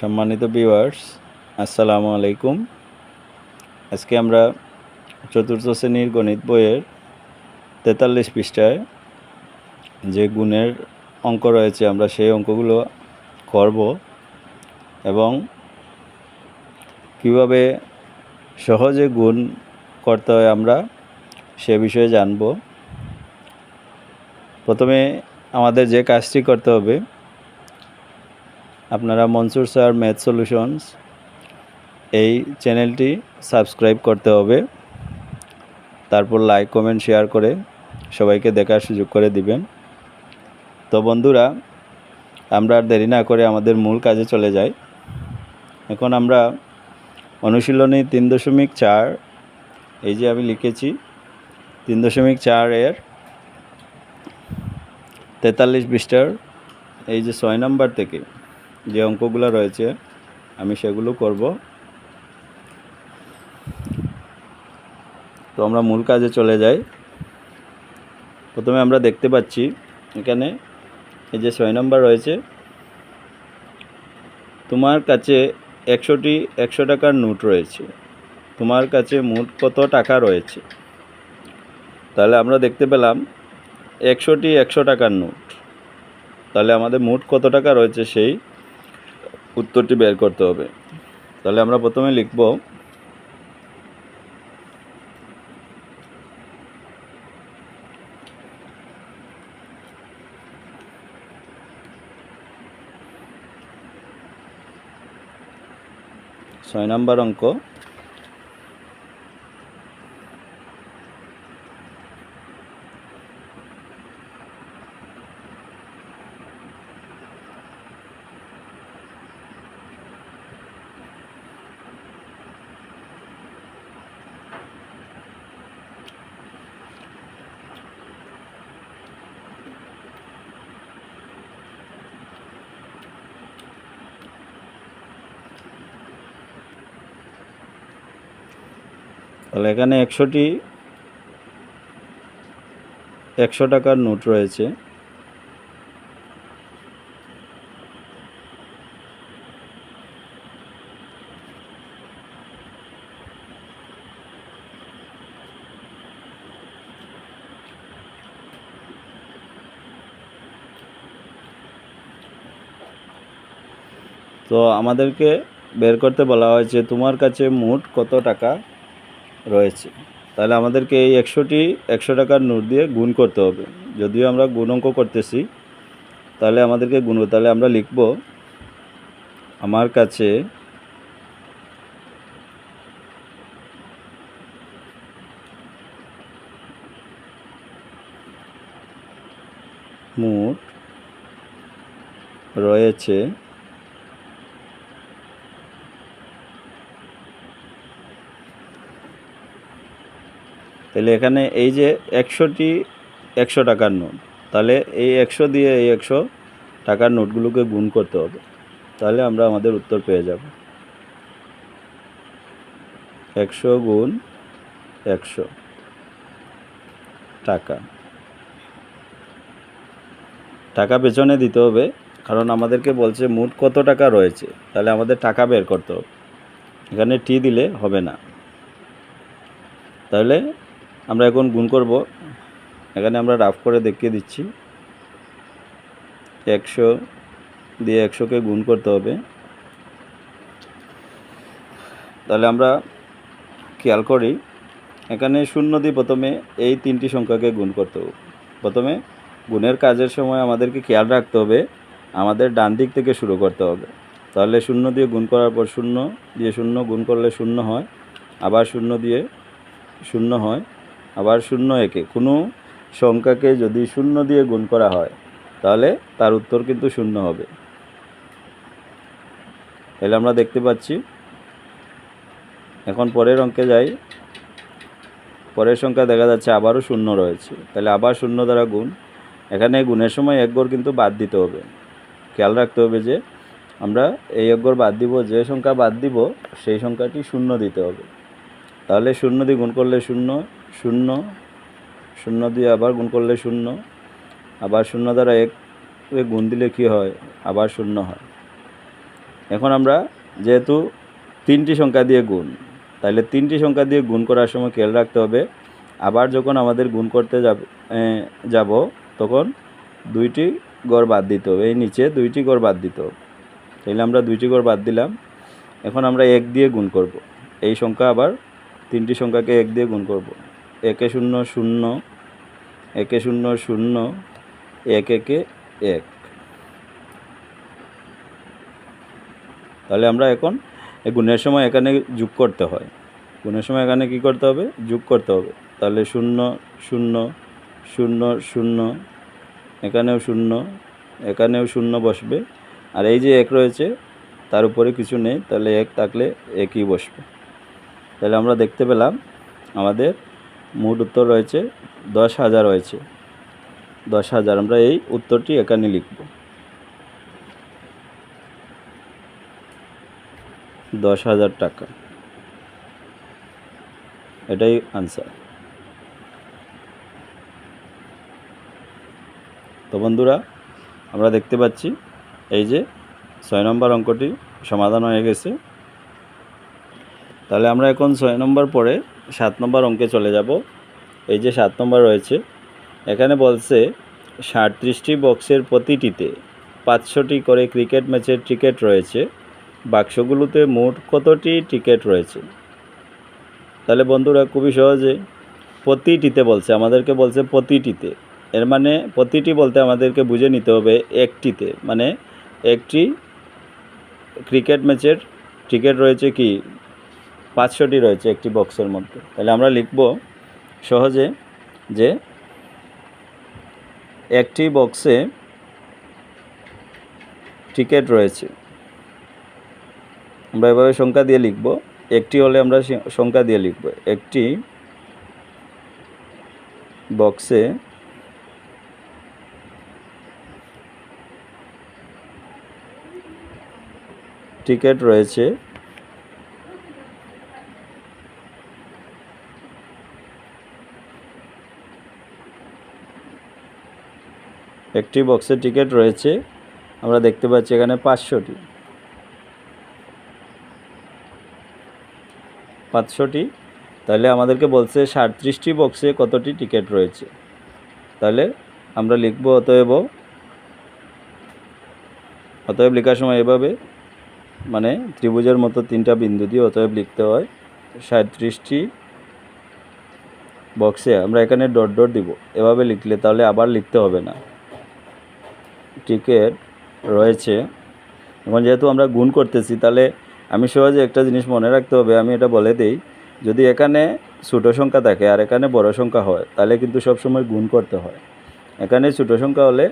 সম্মানিত ভিউয়ার্স আসসালামু আলাইকুম। আজকে আমরা চতুর্থ শ্রেণির গণিত বইয়ের তেতাল্লিশ পৃষ্ঠায় যে গুণের অঙ্ক রয়েছে, আমরা সেই অঙ্কগুলো করব এবং কীভাবে সহজে গুণ করতে হয় আমরা সে বিষয়ে জানব। প্রথমে আমাদের যে কাজটি করতে হবে আপনারা মনসুর স্যার ম্যাথ সলিউশনস এই চ্যানেলটি সাবস্ক্রাইব করতে হবে। তারপর লাইক, কমেন্ট, শেয়ার করে সবাইকে দেখার সুযোগ করে দিবেন। তো বন্ধুরা, আমরা আর দেরি না করে আমাদের মূল কাজে চলে যাই। এখন আমরা অনুশীলনী তিন দশমিক চার, এই যে আমি লিখেছি, তিন দশমিক চার এর তেতাল্লিশ পৃষ্ঠার এই যে ছয় নম্বর থেকে যে অঙ্কগুলো রয়েছে, আমি সেগুলো করব। তো আমরা মূল কাজে চলে যাই। প্রথমে আমরা দেখতে পাচ্ছি এখানে এই যে ছয় নম্বর রয়েছে, তোমার কাছে একশোটি, একশো টাকার নোট রয়েছে। তোমার কাছে মোট কত টাকা রয়েছে? তাহলে আমরা দেখতে পেলাম একশোটি, একশো টাকার নোট। তাহলে আমাদের মোট কত টাকা রয়েছে সেই উত্তরটি বের করতে হবে। তাহলে আমরা প্রথমে লিখব ছয় নম্বর অঙ্ক। তাহলে এখানে একশোটি, একশো টাকার নোট রয়েছে। তো আমাদেরকে বের করতে বলা হয়েছে তোমার কাছে মোট কত টাকা? রয়েছে। তাহলে আমাদেরকে এই একশোটি, একশো টাকার নোট দিয়ে গুণ করতে হবে। যদিও আমরা গুণ অঙ্ক করতেছি, তাহলে আমাদেরকে গুণ তাহলে আমরা লিখব, আমার কাছে মোট রয়েছে তাহলে এখানে এই যে একশোটি একশো টাকার নোট, তাহলে এই একশো দিয়ে এই একশো টাকার নোটগুলোকে গুণ করতে হবে, তাহলে আমরা আমাদের উত্তর পেয়ে যাব। একশো গুণ একশো টাকা। টাকা পেছনে দিতে হবে, কারণ আমাদেরকে বলছে মোট কত টাকা রয়েছে, তাহলে আমাদের টাকা বের করতে হবে। এখানে টি দিলে হবে না। তাহলে আমরা এখন গুণ করব। এখানে আমরা রাফ করে দেখিয়ে দিচ্ছি। একশো দিয়ে একশোকে গুণ করতে হবে। তাহলে আমরা খেয়াল করি, এখানে শূন্য দিয়ে প্রথমে এই তিনটি সংখ্যাকে গুণ করতে হবে। প্রথমে গুণের কাজের সময় আমাদেরকে খেয়াল রাখতে হবে, আমাদের ডান দিক থেকে শুরু করতে হবে। তাহলে শূন্য দিয়ে গুণ করার পর শূন্য দিয়ে শূন্য গুণ করলে শূন্য হয়, আবার শূন্য দিয়ে শূন্য হয়। আবার শূন্য একে। কোনো সংখ্যাকে যদি শূন্য দিয়ে গুণ করা হয়, তাহলে তার উত্তর কিন্তু শূন্য হবে। তাহলে আমরা দেখতে পাচ্ছি, এখন পরের অঙ্কে যাই। পরের সংখ্যা দেখা যাচ্ছে আবারও শূন্য রয়েছে। তাহলে আবার শূন্য দ্বারা গুণ। এখানে গুণের সময় এক গড় কিন্তু বাদ দিতে হবে। খেয়াল রাখতে হবে যে, আমরা এই এক গড় বাদ দিব, যে সংখ্যা বাদ দিব, সেই সংখ্যাটি শূন্য দিতে হবে। তাহলে শূন্য দিয়ে গুণ করলে শূন্য শূন্য শূন্য দিয়ে আবার গুণ করলে শূন্য, আবার শূন্য দ্বারা এক গুণ দিলে কী হয়? আবার শূন্য হয়। এখন আমরা যেহেতু তিনটি সংখ্যা দিয়ে গুণ তাহলে তিনটি সংখ্যা দিয়ে গুণ করার সময় খেয়াল রাখতে হবে, আবার যখন আমাদের গুণ করতে যাব যাব, তখন দুইটি গড় বাদ দিতে হবে, এই নিচে দুইটি গড় বাদ দিতে হবে। তাহলে আমরা দুইটি গড় বাদ দিলাম, এখন আমরা এক দিয়ে গুণ করব, এই সংখ্যা আবার তিনটি সংখ্যাকে এক দিয়ে গুণ করব। একে শূন্য শূন্য, একে শূন্য শূন্য এক একে। এক তাহলে আমরা এখন গুণের সময় এখানে যোগ করতে হয়। গুণের সময় এখানে কি করতে হবে? যোগ করতে হবে। তাহলে শূন্য শূন্য শূন্য শূন্য, এখানেও শূন্য এখানেও শূন্য বসবে। আর এই যে এক রয়েছে, তার উপরে কিছু নেই। তাহলে এক থাকলে একই বসবে। তাহলে আমরা দেখতে পেলাম আমাদের মোট উত্তর রয়েছে দশ হাজার রয়েছে দশ হাজার, আমরা এই উত্তরটি এখানে লিখব। দশ হাজার টাকা। এটাই আনসার তো বন্ধুরা, আমরা দেখতে পাচ্ছি এই যে ছয় নম্বর অঙ্কটি সমাধান হয়ে গেছে। তাহলে আমরা এখন ছয় নম্বর পরে সাত নম্বর অঙ্কে চলে যাব। এই যে সাত নম্বর রয়েছে, এখানে বলছে, সাঁত্রিশটি বক্সের প্রতিটিতে পাঁচশোটি করে ক্রিকেট ম্যাচের টিকিট রয়েছে, বাক্সগুলোতে মোট কতটি টিকিট রয়েছে? তাহলে বন্ধুরা, খুবই সহজে, প্রতিটিতে বলছে, আমাদেরকে বলছে প্রতিটিতে। এর মানে প্রতিটি বলতে আমাদেরকে বুঝে নিতে হবে একটিতে। মানে একটি ক্রিকেট ম্যাচের টিকিট রয়েছে কি? পাঁচশোটি রয়েছে একটি বক্সের মধ্যে। তাহলে আমরা লিখব সহজে যে একটি বক্সে টিকিট রয়েছে। আমরা এভাবে সংখ্যা দিয়ে লিখব। একটি হলে আমরা সংখ্যা দিয়ে লিখব। একটি বক্সে টিকিট রয়েছে একটি বক্সের টিকিট রয়েছে। আমরা দেখতে পাচ্ছি এখানে পাঁচশোটি। পাঁচশোটি। তাহলে আমাদেরকে বলছে সাঁত্রিশটি বক্সে কতটি টিকিট রয়েছে? তাহলে আমরা লিখব অতএব অতএব লেখার সময় এভাবে মানে ত্রিভুজের মতো তিনটা বিন্দু দিয়ে অতএব লিখতে হয়, সাঁত্রিশটি বক্সে। আমরা এখানে ডট ডট দিব। এভাবে লিখলে তাহলে আবার লিখতে হবে না। টিকিট রয়েছে। এখন যেহেতু আমরা গুণ করতেছি, তাহলে আমি সহজে একটা জিনিস মনে রাখতে হবে, আমি এটা বলে দিই। যদি এখানে ছোটো সংখ্যা থাকে আর এখানে বড় সংখ্যা হয়, তাহলে কিন্তু সব সময় গুণ করতে হয়। এখানে ছোটো সংখ্যা হলে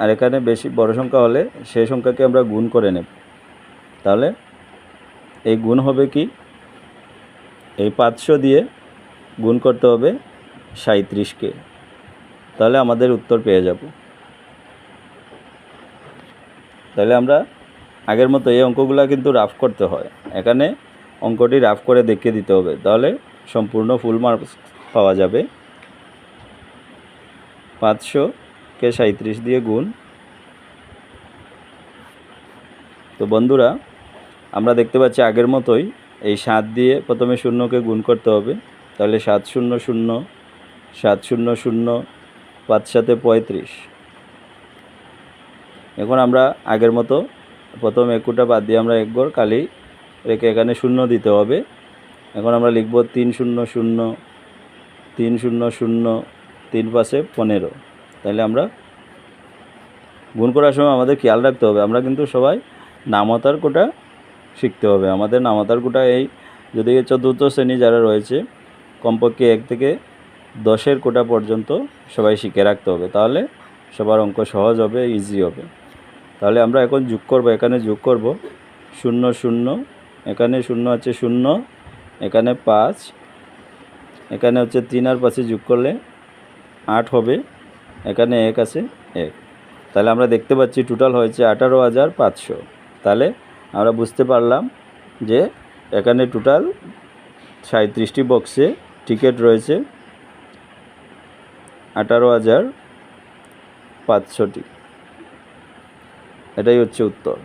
আর এখানে বেশি বড় সংখ্যা হলে সেই সংখ্যাকে আমরা গুণ করে নেব। তাহলে এই গুণ হবে কি? এই পাঁচশো দিয়ে গুণ করতে হবে সাঁত্রিশকে তাহলে আমাদের উত্তর পেয়ে যাব। তাহলে আমরা আগের মতো এই অঙ্কগুলো কিন্তু রাফ করতে হয়। এখানে অঙ্কটি রাফ করে দেখিয়ে দিতে হবে। তাহলে সম্পূর্ণ ফুল মার্কস পাওয়া যাবে। পাঁচশোকে সাঁত্রিশ দিয়ে গুণ। তো বন্ধুরা, আমরা দেখতে পাচ্ছি আগের মতোই এই সাত দিয়ে প্রথমে শূন্যকে গুণ করতে হবে। তাহলে সাত শূন্য শূন্য, সাত শূন্য শূন্য, পাঁচ সাথে পঁয়ত্রিশ। এখন আমরা আগের মতো প্রথম একুটা বাদ দিয়ে আমরা এক গড় কালি রেখে এখানে শূন্য দিতে হবে। এখন আমরা লিখব তিন শূন্য শূন্য, তিন শূন্য শূন্য, তিন পাশে পনেরো। তাহলে আমরা গুণ করার সময় আমাদের খেয়াল রাখতে হবে। আমরা কিন্তু সবাই নামতার কোটা শিখতে হবে। আমাদের নামতার কোটা এই যদি চতুর্থ শ্রেণি যারা রয়েছে, কমপক্ষে এক থেকে দশের কোটা পর্যন্ত সবাই শিখে রাখতে হবে। তাহলে সবার অঙ্ক সহজ হবে ইজি হবে। তাহলে আমরা এখন যোগ করব, এখানে যোগ করব। শূন্য শূন্য, এখানে শূন্য আছে শূন্য, এখানে পাঁচ, এখানে হচ্ছে তিন আর পাঁচে যোগ করলে আট হবে, এখানে এক আছে এক। তাহলে আমরা দেখতে পাচ্ছি টোটাল হয়েছে আঠারো হাজার পাঁচশো। তাহলে আমরা বুঝতে পারলাম যে এখানে টোটাল সাঁত্রিশটি বক্সে টিকিট রয়েছে আঠারো হাজার পাঁচশোটি। এটাই হচ্ছে উত্তর।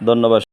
ধন্যবাদ।